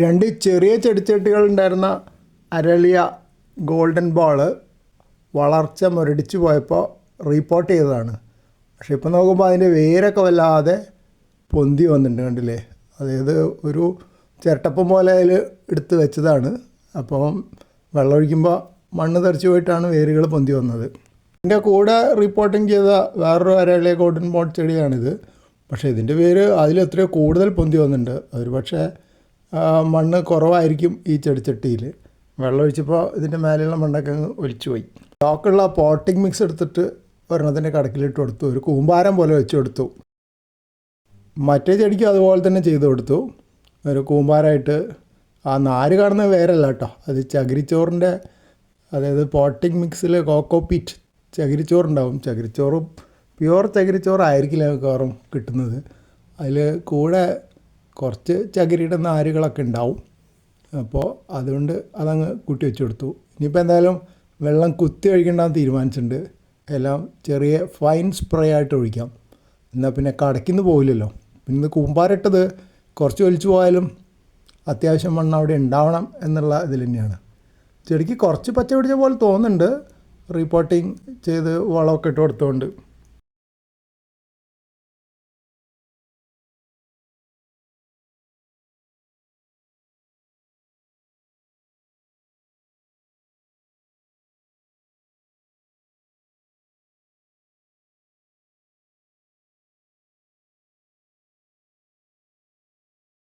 രണ്ട് ചെറിയ ചെടിച്ചട്ടികൾ ഉണ്ടായിരുന്ന അരളിയ ഗോൾഡൻ ബോൾ വളർച്ച മുരടിച്ചു പോയപ്പോൾ റീപ്പോർട്ട് ചെയ്തതാണ്. പക്ഷെ ഇപ്പോൾ നോക്കുമ്പോൾ അതിന്റെ വേരൊക്കെ വല്ലാതെ പൊന്തി വന്നിട്ടുണ്ട് കണ്ടില്ലേ? അതായത് ഒരു ചിരട്ടപ്പം പോലെ അതിൽ എടുത്ത് വെച്ചതാണ്. അപ്പം വെള്ളമൊഴിക്കുമ്പോൾ മണ്ണ് തെറിച്ച് പോയിട്ടാണ് വേരുകൾ പൊന്തി വന്നത്. എന്റെ കൂടെ റിപ്പോർട്ടിങ് ചെയ്ത വേറൊരു അരളിയ ഗോൾഡൻ ബോൾ ചെടിയാണിത്. പക്ഷേ ഇതിന്റെ പേര് അതിലെത്രയോ കൂടുതൽ പൊന്തി വന്നിട്ടുണ്ട്. ഒരു പക്ഷേ മണ്ണ് കുറവായിരിക്കും ഈ ചെടിച്ചട്ടിയിൽ വെള്ളമൊഴിച്ചപ്പോൾ ഇതിന്റെ മേലെയുള്ള മണ്ണൊക്കെ അങ്ങ് ഒലിച്ചു പോയി. സ്റ്റോക്കുള്ള പോട്ടിംഗ് മിക്സ് എടുത്തിട്ട് ഒരെണ്ണത്തിന്റെ കടക്കിലിട്ട് കൊടുത്തു. ഒരു കൂമ്പാരം പോലെ വെച്ച് കൊടുത്തു. മറ്റേ ചെടിക്കും അതുപോലെ തന്നെ ചെയ്തു കൊടുത്തു. ഒരു കൂമ്പാരമായിട്ട് ആ നാര് കാണുന്ന വേരല്ല കേട്ടോ. അത് ചകിരിച്ചോറിന്റെ അതായത് പോട്ടിംഗ് മിക്സിൽ കോക്കോപീറ്റ് ചകിരിച്ചോറുണ്ടാവും. ചകിരിച്ചോറും പ്യുവർ ചകിരിച്ചോറായിരിക്കില്ല മിക്കവാറും കിട്ടുന്നത്. അതിൽ കൂടെ കുറച്ച് ചകിരിയുടെ നാരുകളൊക്കെ ഉണ്ടാവും. അപ്പോൾ അതുകൊണ്ട് അതങ്ങ് കൂട്ടി വെച്ച് കൊടുത്തു ഇനിയിപ്പോൾ എന്തായാലും വെള്ളം കുത്തി ഒഴിക്കണ്ടെന്ന് തീരുമാനിച്ചിട്ടുണ്ട്. എല്ലാം ചെറിയ ഫൈൻ സ്പ്രേ ആയിട്ട് ഒഴിക്കാം. എന്നാൽ പിന്നെ കടയ്ക്കുന്ന് പോകില്ലല്ലോ പിന്നെ ഇത് കൂമ്പാരിട്ടത് കുറച്ച് ഒലിച്ചു പോയാലും അത്യാവശ്യം മണ്ണ് അവിടെ ഉണ്ടാവണം എന്നുള്ള ഇതിൽ തന്നെയാണ്. ചെടിക്ക് കുറച്ച് പച്ച പിടിച്ച പോലെ തോന്നുന്നുണ്ട്. റിപ്പോർട്ടിങ് ചെയ്ത് വളമൊക്കെ ഇട്ട് കൊടുത്തുകൊണ്ട്